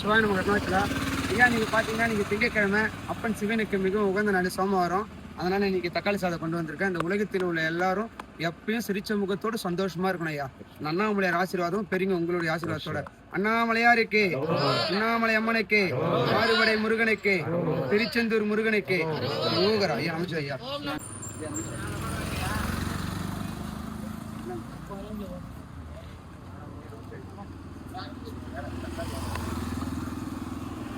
சிவாய நம்ம ஐயா நீங்கள் பார்த்தீங்கன்னா நீங்கள் திங்கட்கிழமை அப்பன் சிவனுக்கு மிகவும் உகந்த நாள் சோமவாரம். அதனால் இன்னைக்கு தக்காளி சாதம் கொண்டு வந்திருக்கேன். இந்த உலகத்தில் உள்ள எல்லாரும் எப்பயும் சிரிச்ச முகத்தோடு சந்தோஷமா இருக்கணும் ஐயா. அண்ணாமலையார் ஆசீர்வாதம் பெரியங்க உங்களுடைய ஆசீர்வாதத்தோட. அண்ணாமலையாருக்கு அண்ணாமலை அம்மனுக்கு ஆறுபடை முருகனுக்கு திருச்செந்தூர் முருகனுக்கு. யோகரா ஐயா அமைச்சு ஐயா.